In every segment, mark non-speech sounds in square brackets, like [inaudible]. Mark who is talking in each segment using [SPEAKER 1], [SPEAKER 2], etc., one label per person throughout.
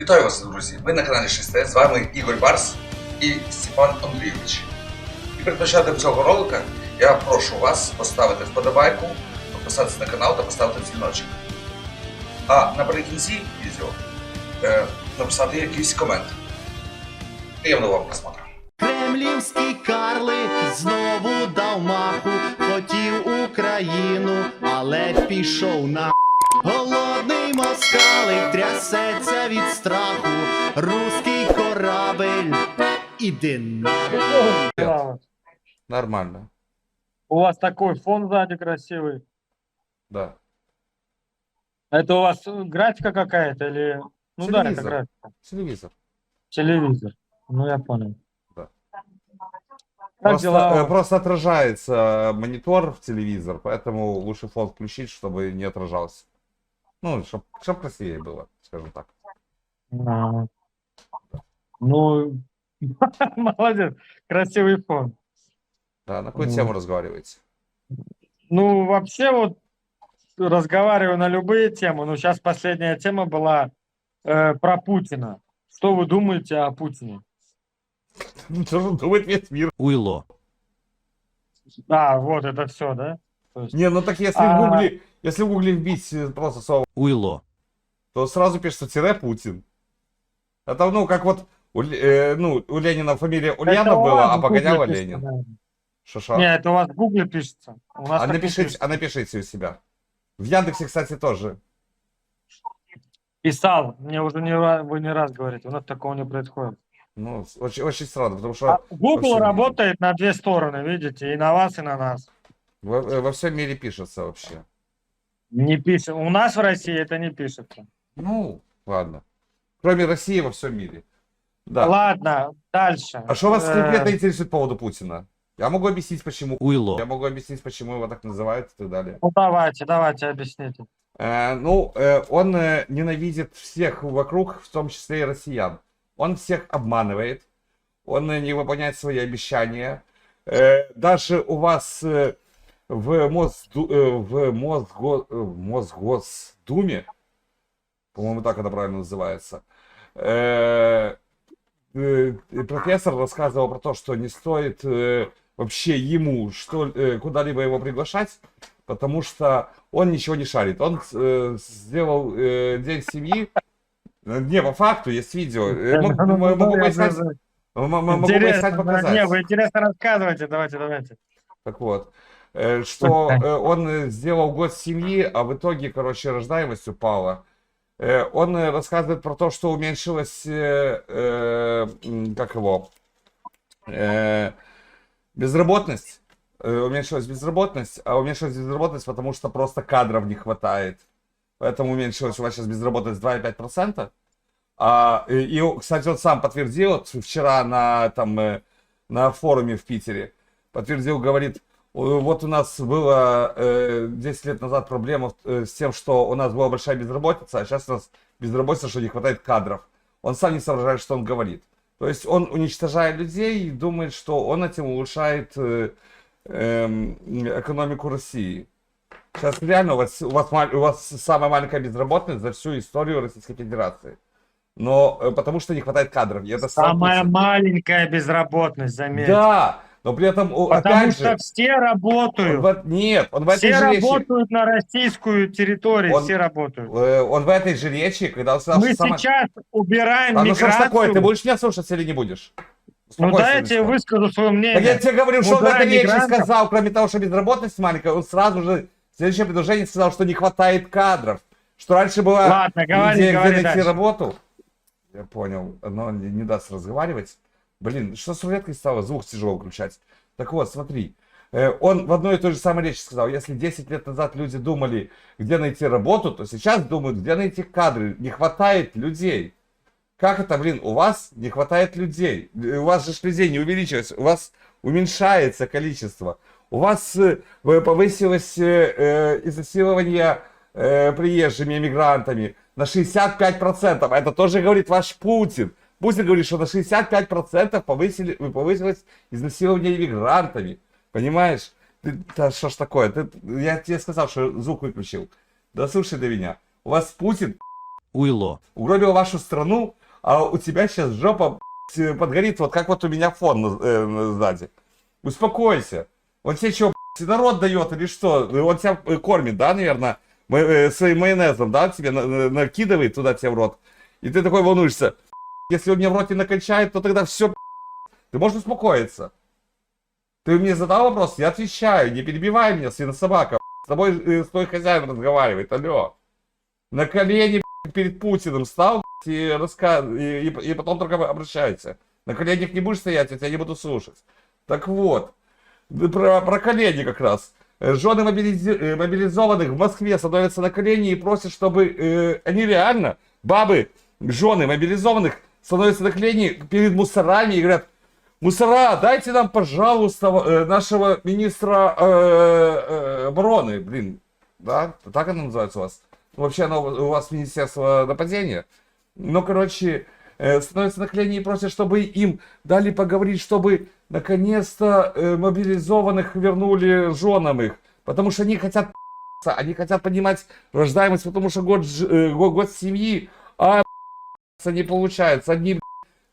[SPEAKER 1] Вітаю вас, друзі! Ви на каналі 6 з вами Ігор Барс і Степан Андрійович. І перед початком цього ролика я прошу вас поставити вподобайку, підписатися на канал та поставити дзвіночок. А наприкінці відео е, написати якийсь комент. Приємного вам просмотру.
[SPEAKER 2] Кремлівський карлик знову дав маху, хотів Україну, але пішов на голодний москалик трясеться від страху, руський корабель, іди на.
[SPEAKER 3] Нормально,
[SPEAKER 4] У вас такой фон сзади красивый.
[SPEAKER 3] да.
[SPEAKER 4] Это у вас э, графика какая-то или... Ну да, это
[SPEAKER 3] Телевизор.
[SPEAKER 4] графика.
[SPEAKER 3] Телевизор.
[SPEAKER 4] Телевизор. Ну я понял.
[SPEAKER 3] Да.
[SPEAKER 4] Как
[SPEAKER 3] Просто,
[SPEAKER 4] дела?
[SPEAKER 3] э, просто отражается монитор в телевизор, поэтому лучше фон включить, чтобы не отражался. Ну, чтобы красивее было, скажем так.
[SPEAKER 4] А. Ну, [laughs] молодец. Красивый фон.
[SPEAKER 3] Да, на какую тему разговариваете?
[SPEAKER 4] Ну, вообще вот разговариваю на любые темы. Ну, сейчас последняя тема была э, про Путина. Что вы думаете о Путине?
[SPEAKER 3] Ну, Что же думает весь мир?
[SPEAKER 5] Уйло.
[SPEAKER 4] А, вот это все, да? Есть-
[SPEAKER 3] Не, ну так если
[SPEAKER 4] А.
[SPEAKER 3] в гугле, если в гугле вбить э, просто слово,
[SPEAKER 5] Уйло.
[SPEAKER 3] то сразу пишется тире Путин. Это, ну, как вот, у, э, ну, у Ленина фамилия
[SPEAKER 4] Это
[SPEAKER 3] Ульянов
[SPEAKER 4] у
[SPEAKER 3] была, а погоняла Ленин.
[SPEAKER 4] наверное.
[SPEAKER 3] Шиша.
[SPEAKER 4] Не, это у вас в Гугле пишется. У нас
[SPEAKER 3] А напишите,
[SPEAKER 4] пишется.
[SPEAKER 3] а напишите у себя. В Яндексе, кстати, тоже.
[SPEAKER 4] Писал, мне уже не вы не раз говорите, у нас такого не происходит.
[SPEAKER 3] Ну, очень, очень странно, потому
[SPEAKER 4] А
[SPEAKER 3] что
[SPEAKER 4] Google
[SPEAKER 3] всем мире.
[SPEAKER 4] работает на две стороны, видите, и на вас, и на нас.
[SPEAKER 3] во, э, во всем мире пишется вообще.
[SPEAKER 4] Не пишет. У нас в России это не пишется.
[SPEAKER 3] Ну, ладно. Кроме России во всем мире. Да.
[SPEAKER 4] Ладно, дальше.
[SPEAKER 3] А что вас
[SPEAKER 4] Э,
[SPEAKER 3] конкретно интересует по поводу Путина? Я могу объяснить, почему. Я
[SPEAKER 5] Уйло.
[SPEAKER 3] могу объяснить, почему его так называют и так далее.
[SPEAKER 4] Ну давайте, давайте объясните.
[SPEAKER 3] Э, ну, э, он э, ненавидит всех вокруг, в том числе и россиян. Он всех обманывает, он э, не выполняет свои обещания. Э, даже у вас э, в, Мосду- э, в, Мосго- э, в Мосгосдуме, по-моему, так это правильно называется, э, э, профессор рассказывал про то, что не стоит э, вообще ему что, э, куда-либо его приглашать, потому что он ничего не шарит. Он э, сделал э, день семьи. Э, Не, по факту есть видео. [laughs] М- Могу поискать, могу поискать, показать.
[SPEAKER 4] не, вы интересно рассказывайте, давайте, давайте.
[SPEAKER 3] Так вот, что э, он э, сделал год семьи, а в итоге, короче, рождаемость упала. Э, Он э, рассказывает про то, что уменьшилась, э, э, м, как его, э, безработность. Э, Уменьшилась безработность, а уменьшилась безработность, потому что просто кадров не хватает. Поэтому уменьшилась у вас сейчас безработность 2,5%. А, и, кстати, он сам подтвердил вот вчера на, там, э, на форуме в Питере подтвердил, говорит, «О, вот у нас было э, 10 лет назад проблема э, с тем, что у нас была большая безработица, а сейчас у нас безработица, что не хватает кадров. Он сам не соображает, что он говорит. То есть он уничтожает людей и думает, что он этим улучшает э, эм, экономику России. Сейчас реально у вас, у, вас, у вас самая маленькая безработность за всю историю Российской Федерации. Но э, потому что не хватает кадров. И это сам
[SPEAKER 4] Самая
[SPEAKER 3] Путин.
[SPEAKER 4] маленькая безработность, заметьте.
[SPEAKER 3] Да, но при этом,
[SPEAKER 4] Потому
[SPEAKER 3] опять
[SPEAKER 4] что
[SPEAKER 3] же,
[SPEAKER 4] все
[SPEAKER 3] он
[SPEAKER 4] работают.
[SPEAKER 3] в- нет, он в этой
[SPEAKER 4] Все
[SPEAKER 3] же речи,
[SPEAKER 4] работают на российскую территорию,
[SPEAKER 3] Он-
[SPEAKER 4] все работают.
[SPEAKER 3] э, он в этой же речи, когда он сказал,
[SPEAKER 4] Мы
[SPEAKER 3] что
[SPEAKER 4] сейчас убираем
[SPEAKER 3] А ну что ж
[SPEAKER 4] миграцию.
[SPEAKER 3] такое, ты будешь меня слушать или не будешь?
[SPEAKER 4] Ну дайте я
[SPEAKER 3] Вячеслав.
[SPEAKER 4] выскажу свое
[SPEAKER 3] Так я
[SPEAKER 4] мнение.
[SPEAKER 3] тебе говорю, что он в этой речи сказал, кроме того, что безработность маленькая, он сразу же в следующем предложении сказал, что не хватает кадров. Что раньше была
[SPEAKER 4] Ладно, говори,
[SPEAKER 3] идея,
[SPEAKER 4] говори
[SPEAKER 3] где найти
[SPEAKER 4] дальше.
[SPEAKER 3] работу. Я понял, но он не, не даст разговаривать. Блин, что с рулеткой стало? Звук тяжело включать. Так вот, смотри. Э, Он в одной и той же самой речи сказал, если 10 лет назад люди думали, где найти работу, то сейчас думают, где найти кадры. Не хватает людей. Как это, блин, у вас не хватает людей? Э, У вас же людей не увеличивается, у вас уменьшается количество. У вас э, повысилось э, изнасилование э, приезжими мигрантами на 65%. Это тоже говорит ваш Путин. Путин говорит, что на 65% повысили, повысилось изнасилование иммигрантами. Понимаешь? Ты, да что ж такое? Ты- я тебе сказал, что звук выключил. Да слушай до меня. У вас Путин
[SPEAKER 2] Уйло.
[SPEAKER 3] угробил вашу страну, а у тебя сейчас жопа блядь, подгорит, вот как вот у меня фон на- э, сзади. Успокойся. Он тебе что, народ дает или что? Он тебя э, кормит, да, наверное, э, своим майонезом, да, тебе на- на- накидывает туда тебе в рот. И ты такой волнуешься. Если он мне в роте накончает, то тогда все. Ты можешь успокоиться. Ты мне задал вопрос, я отвечаю, не перебивай меня, свинособака. С тобой э, с твой хозяин разговаривает, алло. На колени перед Путиным стал и, раска... и, и- и потом только обращайся. На коленях не будешь стоять, я тебя не буду слушать. Так вот, про, про колени как раз. Э, Жены мобилизи- э, мобилизованных в Москве становятся на колени и просят, чтобы э, они реально, бабы, жены мобилизованных, становятся на колени перед мусорами и говорят, мусора, дайте нам, пожалуйста, э, нашего министра э, э, обороны, блин, да, так оно называется у вас? Вообще оно у вас Министерство нападения. Ну, короче, становятся на колени и просят, чтобы им дали поговорить, чтобы наконец-то мобилизованных вернули женам их. Потому что они хотят они хотят поднимать рождаемость, потому что год, год, семьи, а не получается. Одни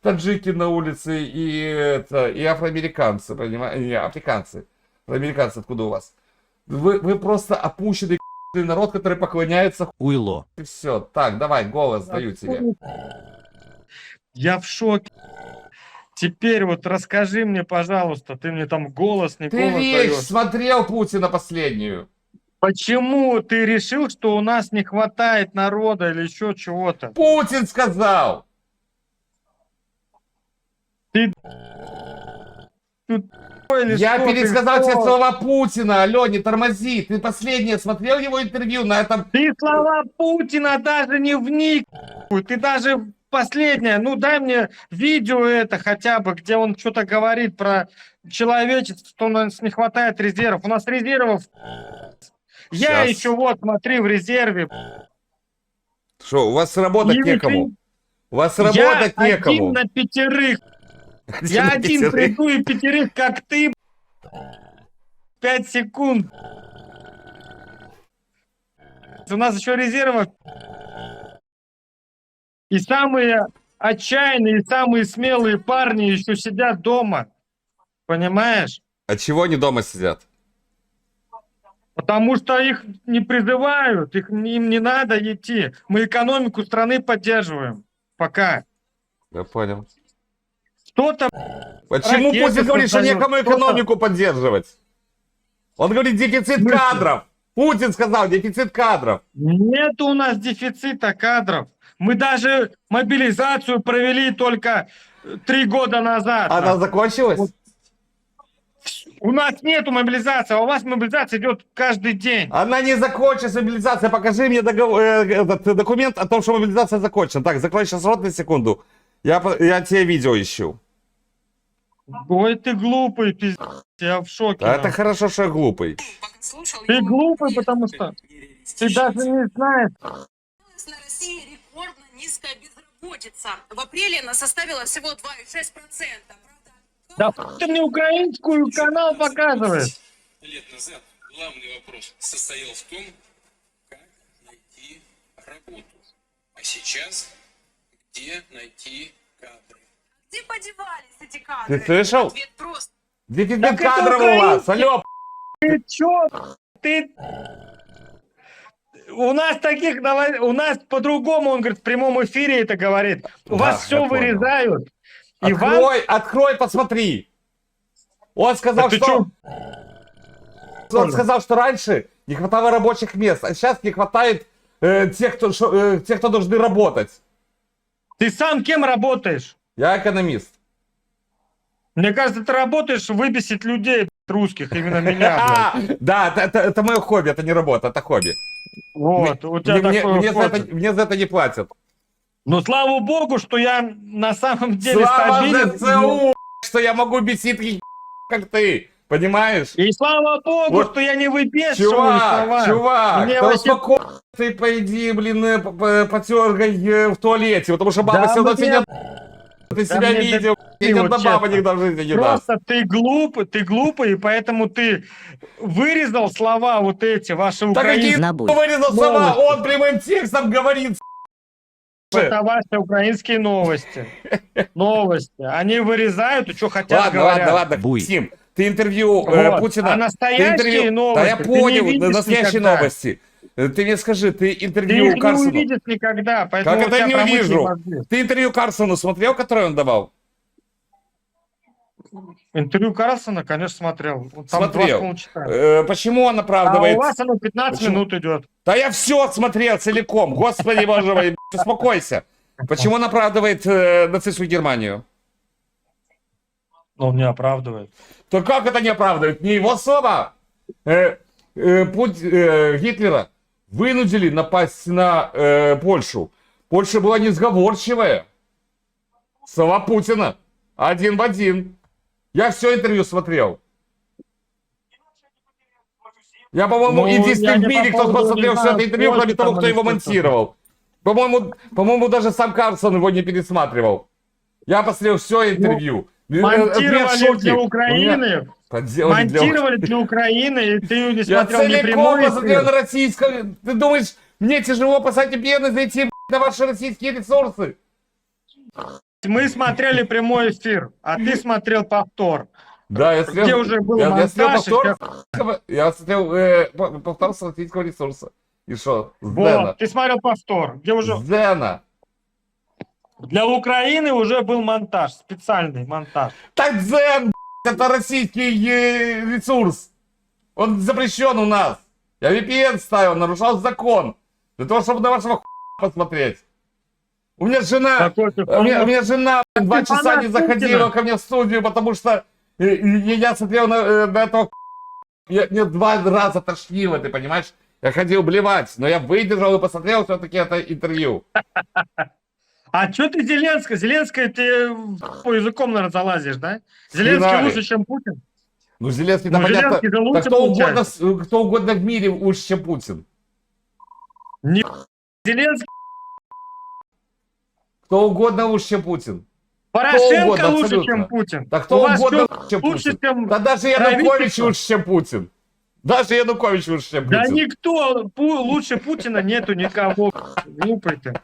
[SPEAKER 3] таджики на улице и, это, и афроамериканцы, понимаете, не, африканцы. Афроамериканцы откуда у вас? Вы, вы просто опущенный народ, который поклоняется
[SPEAKER 2] Уйло.
[SPEAKER 3] и все. Так, давай, голос даю тебе.
[SPEAKER 4] Я в шоке. Теперь вот расскажи мне, пожалуйста, ты мне там голос, не
[SPEAKER 3] Ты
[SPEAKER 4] голос
[SPEAKER 3] речь
[SPEAKER 4] даешь.
[SPEAKER 3] смотрел Путина последнюю?
[SPEAKER 4] Почему ты решил, что у нас не хватает народа или еще чего-то?
[SPEAKER 3] Путин сказал!
[SPEAKER 4] Или
[SPEAKER 3] Я
[SPEAKER 4] что ты,
[SPEAKER 3] пересказал тебе
[SPEAKER 4] кто?
[SPEAKER 3] слова Путина, алло, не тормози. Ты последнее смотрел его интервью на этом...
[SPEAKER 4] Ты слова Путина даже не вник. Ты даже последнее, ну дай мне видео это хотя бы, где он что-то говорит про человечество, что у нас не хватает резервов. У нас резервов. Я
[SPEAKER 3] Щас.
[SPEAKER 4] еще вот, смотри, в резерве.
[SPEAKER 3] Что, у вас работать некому? У вас
[SPEAKER 4] Я
[SPEAKER 3] работать
[SPEAKER 4] один
[SPEAKER 3] некому.
[SPEAKER 4] на пятерых. [laughs]
[SPEAKER 3] Один
[SPEAKER 4] Я
[SPEAKER 3] на
[SPEAKER 4] один
[SPEAKER 3] пятерых.
[SPEAKER 4] приду и пятерых, как ты. Пять секунд. У нас еще резервов. И самые отчаянные, и самые смелые парни еще сидят дома. Понимаешь?
[SPEAKER 3] А чего они дома сидят?
[SPEAKER 4] Потому что их не призывают, их, им не надо идти. Мы экономику страны поддерживаем. Пока.
[SPEAKER 3] Я понял.
[SPEAKER 4] Кто-то
[SPEAKER 3] Почему
[SPEAKER 4] Ракеты
[SPEAKER 3] Путин говорит, что некому экономику поддерживать? Он говорит, дефицит кадров. Путин сказал, дефицит кадров.
[SPEAKER 4] Нет у нас дефицита кадров. Мы даже мобилизацию провели только три года назад.
[SPEAKER 3] Она закончилась?
[SPEAKER 4] У нас нету мобилизации, а у вас мобилизация идет каждый день.
[SPEAKER 3] Она не закончилась, мобилизация. Покажи мне догов- э, этот документ о том, что мобилизация закончена. Так, закрой сейчас рот на секунду. Я, я тебе видео ищу.
[SPEAKER 4] Ой, ты глупый, пиздец, я в шоке.
[SPEAKER 3] А это
[SPEAKER 4] нахуй.
[SPEAKER 3] хорошо, что я глупый.
[SPEAKER 4] Ты глупый, потому что ты даже не знаешь.
[SPEAKER 5] На России рекордно низкая безработица. В апреле она составила всего 2,6%.
[SPEAKER 4] Да ты мне украинскую канал показываешь.
[SPEAKER 6] лет назад главный вопрос состоял в том, как найти работу. А сейчас где найти кадры?
[SPEAKER 5] Где подевались эти кадры?
[SPEAKER 3] Ты слышал?
[SPEAKER 5] Ответ прост.
[SPEAKER 4] Так это
[SPEAKER 3] кадров у вас. Алло,
[SPEAKER 4] Ты чё? Ты... У нас таких у нас по-другому, он говорит, в прямом эфире это говорит. У
[SPEAKER 3] Да,
[SPEAKER 4] вас
[SPEAKER 3] я
[SPEAKER 4] все
[SPEAKER 3] понял.
[SPEAKER 4] вырезают. И вам...
[SPEAKER 3] открой, открой, посмотри. Он сказал,
[SPEAKER 4] ты
[SPEAKER 3] что...
[SPEAKER 4] чё?
[SPEAKER 3] Он сказал, что раньше не хватало рабочих мест, а сейчас не хватает э, тех, кто, шо- э, тех, кто должны работать.
[SPEAKER 4] Ты сам кем работаешь?
[SPEAKER 3] Я экономист.
[SPEAKER 4] Мне кажется, ты работаешь выбесить людей русских, именно меня. [laughs]
[SPEAKER 3] А, да, это, мое хобби, это не работа, это хобби.
[SPEAKER 4] Вот, у тебя
[SPEAKER 3] мне за это не платят.
[SPEAKER 4] Ну, слава богу, что я на самом деле
[SPEAKER 3] Слава
[SPEAKER 4] стабилен.
[SPEAKER 3] ЗСУ, что я могу бесить таких, как ты. Понимаешь?
[SPEAKER 4] И слава богу,
[SPEAKER 3] Вот.
[SPEAKER 4] что я не выпешиваю
[SPEAKER 3] Чувак,
[SPEAKER 4] слова.
[SPEAKER 3] чувак,
[SPEAKER 4] Мне
[SPEAKER 3] да
[SPEAKER 4] вообще-
[SPEAKER 3] успокойся, ты пойди, блин, э, п- п- потергай э, в туалете, потому что баба
[SPEAKER 4] Да
[SPEAKER 3] все равно
[SPEAKER 4] мне-
[SPEAKER 3] тебя... Ты себя
[SPEAKER 4] мне
[SPEAKER 3] видел, ни
[SPEAKER 4] вот
[SPEAKER 3] одна баба
[SPEAKER 4] честно.
[SPEAKER 3] никогда в жизни не даст.
[SPEAKER 4] Просто ты глупый, ты глупый, и поэтому ты вырезал слова вот эти, ваши
[SPEAKER 3] Да какие
[SPEAKER 4] украинские.
[SPEAKER 3] ты вырезал слова, он прямым текстом говорит,
[SPEAKER 4] Это ваши украинские новости. Новости. Они вырезают и что хотят
[SPEAKER 3] Ладно,
[SPEAKER 4] говорят.
[SPEAKER 3] ладно, ладно,
[SPEAKER 1] Буй.
[SPEAKER 3] Тим, ты интервью э,
[SPEAKER 4] Вот.
[SPEAKER 3] Путина...
[SPEAKER 4] А
[SPEAKER 3] ты
[SPEAKER 4] настоящие
[SPEAKER 3] интервью...
[SPEAKER 4] новости
[SPEAKER 3] Да я
[SPEAKER 4] ты не
[SPEAKER 3] понял,
[SPEAKER 4] видишь
[SPEAKER 3] настоящие
[SPEAKER 4] никогда.
[SPEAKER 3] новости. Э, Ты мне скажи, ты
[SPEAKER 4] Ты
[SPEAKER 3] интервью
[SPEAKER 4] их не
[SPEAKER 3] Карсону...
[SPEAKER 4] увидишь никогда, поэтому
[SPEAKER 3] Как
[SPEAKER 4] у
[SPEAKER 3] это я
[SPEAKER 4] тебя
[SPEAKER 3] не увижу?
[SPEAKER 4] мозги.
[SPEAKER 3] Ты интервью Карсону смотрел, которое он давал?
[SPEAKER 4] Интервью Карлсона, конечно, смотрел. Там
[SPEAKER 3] Смотрел. Э, почему он
[SPEAKER 4] А
[SPEAKER 3] оправдывает...
[SPEAKER 4] у вас оно 15
[SPEAKER 3] Почему?
[SPEAKER 4] минут идет.
[SPEAKER 3] Да я все смотрел целиком. Господи боже мой, [laughs] успокойся. Почему он оправдывает э, нацистскую Германию?
[SPEAKER 4] Он не оправдывает.
[SPEAKER 3] То как это не оправдывает? Не его слова. Э, э, путь э, Гитлера вынудили напасть на э, Польшу. Польша была несговорчивая. Слова Путина. Один в один. Я все интервью смотрел. Я, по-моему,
[SPEAKER 4] Ну,
[SPEAKER 3] единственный
[SPEAKER 4] я
[SPEAKER 3] в
[SPEAKER 4] не
[SPEAKER 3] мире, кто посмотрел
[SPEAKER 4] не
[SPEAKER 3] все это интервью, кроме того, кто его монтировал. По-моему, по-моему, даже сам Карлсон его не пересматривал. Я посмотрел все интервью. Э, э,
[SPEAKER 4] Монтировали для Украины.
[SPEAKER 3] Подделали
[SPEAKER 4] Монтировали для Украины, и ты не
[SPEAKER 3] Я
[SPEAKER 4] смотрел не
[SPEAKER 3] целиком посмотрел на
[SPEAKER 4] эфир.
[SPEAKER 3] российское. Ты думаешь, мне тяжело постепенно зайти б***ь, на ваши российские ресурсы?
[SPEAKER 4] Мы смотрели прямой эфир, а ты смотрел повтор.
[SPEAKER 3] Да, я смотрел.
[SPEAKER 4] Где уже был
[SPEAKER 3] я, я смотрел
[SPEAKER 4] монтаж,
[SPEAKER 3] повтор. Я [laughs] смотрел э, по- повтор с российского ресурса. И что?
[SPEAKER 4] Вот, ты смотрел повтор, где уже
[SPEAKER 3] Дэна.
[SPEAKER 4] для Украины уже был монтаж, специальный монтаж.
[SPEAKER 3] Так Дзен, б***ь, это российский э, ресурс. Он запрещен у нас. Я VPN ставил, нарушал закон. Для того, чтобы на вашего хуя посмотреть. У меня жена... У меня, у меня жена два часа не заходила ко мне в студию, потому что э, э, я смотрел на, э, на этого я, мне два раза тошнило, ты понимаешь? Я ходил блевать, но я выдержал и посмотрел все-таки это интервью. [laughs]
[SPEAKER 4] А что ты Зеленская? Зеленская ты по языком, наверное, залазишь, да? Зеленский
[SPEAKER 3] Хренари.
[SPEAKER 4] лучше, чем Путин.
[SPEAKER 3] Ну, Зеленский,
[SPEAKER 4] Ну,
[SPEAKER 3] да понятно,
[SPEAKER 4] Зеленский же
[SPEAKER 3] да кто угодно, кто угодно в мире лучше, чем Путин.
[SPEAKER 4] Не Зеленский,
[SPEAKER 3] Кто угодно лучше, чем Путин.
[SPEAKER 4] Порошенко
[SPEAKER 3] угодно,
[SPEAKER 4] лучше,
[SPEAKER 3] абсолютно.
[SPEAKER 4] чем Путин.
[SPEAKER 3] Да кто угодно лучше, чем
[SPEAKER 4] лучше,
[SPEAKER 3] Путин.
[SPEAKER 4] чем...
[SPEAKER 3] Да даже Янукович лучше, чем Путин. Даже Янукович лучше, чем
[SPEAKER 4] Да
[SPEAKER 3] Путин.
[SPEAKER 4] никто Пу- лучше Путина нету никого. Глупый ты.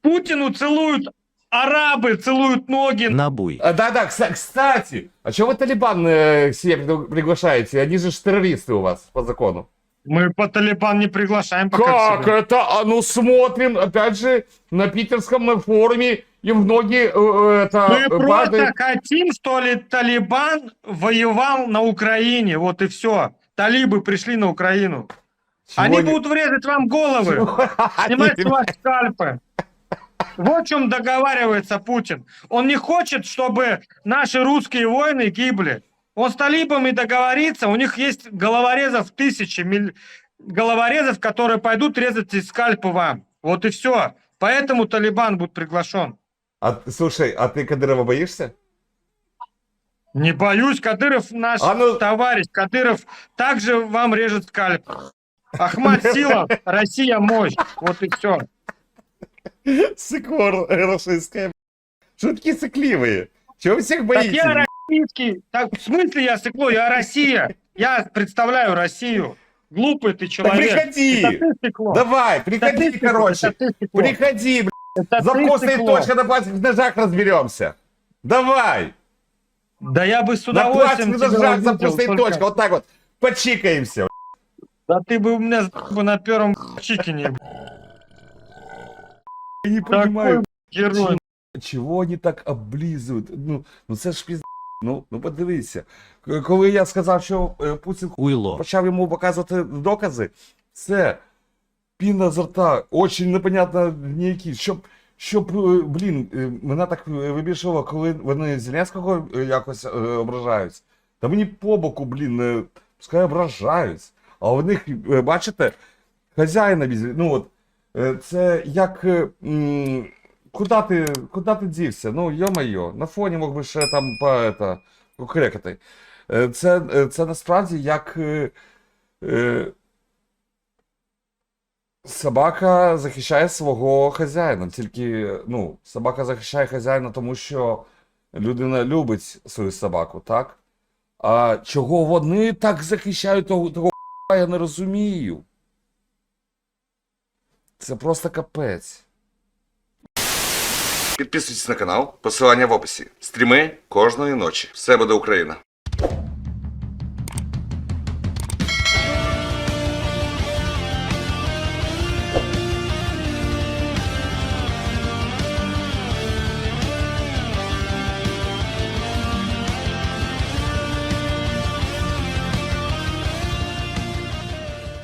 [SPEAKER 4] Путину целуют арабы, целуют ноги.
[SPEAKER 2] Набуй.
[SPEAKER 3] А, Да-да, кстати, а чего вы Талибан э, к себе пригла- приглашаете? Они же террористы у вас по закону.
[SPEAKER 4] Мы по Талибан не приглашаем пока
[SPEAKER 3] Как это? А ну смотрим, опять же, на питерском форуме и в ноги э, э, это
[SPEAKER 4] Мы
[SPEAKER 3] э,
[SPEAKER 4] просто хотим, что ли, Талибан воевал на Украине. Вот и все. Талибы пришли на Украину. Они
[SPEAKER 3] Чего не-
[SPEAKER 4] будут врезать вам головы. [laughs] Снимать с вас скальпы. Вот в чем договаривается Путин. Он не хочет, чтобы наши русские воины гибли. Он с талибами договорится, у них есть головорезов тысячи, миль- головорезов, которые пойдут резать и скальпы вам. Вот и все. Поэтому Талибан будет приглашен.
[SPEAKER 3] А, слушай, а ты Кадырова боишься?
[SPEAKER 4] Не боюсь, Кадыров наш
[SPEAKER 3] А ну-
[SPEAKER 4] товарищ. Кадыров также вам режет скальп. Ахмад [laughs] сила, Россия мощь. Вот и все.
[SPEAKER 3] Сыкор расистская. Шутки сыкливые. Чего вы всех
[SPEAKER 4] Так
[SPEAKER 3] боитесь?
[SPEAKER 4] я российский. Так, в смысле я сыкло? Я Россия. Я представляю Россию. Глупый ты
[SPEAKER 3] Так
[SPEAKER 4] человек.
[SPEAKER 3] приходи.
[SPEAKER 4] Это ты.
[SPEAKER 3] Давай,
[SPEAKER 4] Это
[SPEAKER 3] приходи,
[SPEAKER 4] ты сыкло,
[SPEAKER 3] короче.
[SPEAKER 4] это ты.
[SPEAKER 3] Приходи, бля,
[SPEAKER 4] Это
[SPEAKER 3] за
[SPEAKER 4] ты
[SPEAKER 3] вкусной
[SPEAKER 4] сыкло.
[SPEAKER 3] точкой на пластиковых ножах разберемся. Давай.
[SPEAKER 4] Да я бы с
[SPEAKER 3] На
[SPEAKER 4] удовольствием
[SPEAKER 3] пластиковых
[SPEAKER 4] тебя
[SPEAKER 3] ножах за вкусной
[SPEAKER 4] только-.
[SPEAKER 3] Вот так вот. Почикаемся.
[SPEAKER 4] Да ты бы у меня бы на первом чикине.
[SPEAKER 3] Я не
[SPEAKER 4] Такой герой.
[SPEAKER 3] Чого вони так облизують? Ну, ну це ж піз... Ну, ну подивися. Коли я сказав, що е, Путін
[SPEAKER 2] Уйло.
[SPEAKER 3] почав йому показувати докази, це піна з рта, очень непонятно ніякі. Щоб, щоб, е, блін, е, мене так вибішило, коли вони Зеленського якось ображають. Та мені по боку, блін, пускай ображають. А у них, бачите, хазяїна візьмі. Ну от, це як. м, Куда ти, куда ти дівся? Ну, йо-моє, на фоні мог би ще там по это, кукрекати. Е, Це, е, це насправді як е, е, собака захищає свого хазяїна. Тільки ну, собака захищає хазяїна, тому що людина любить свою собаку, так? А чого вони так захищають того, того я не розумію. Це просто капець. Підписуйтесь на канал, посилання в описі. Стріми кожної ночі. Все буде Україна!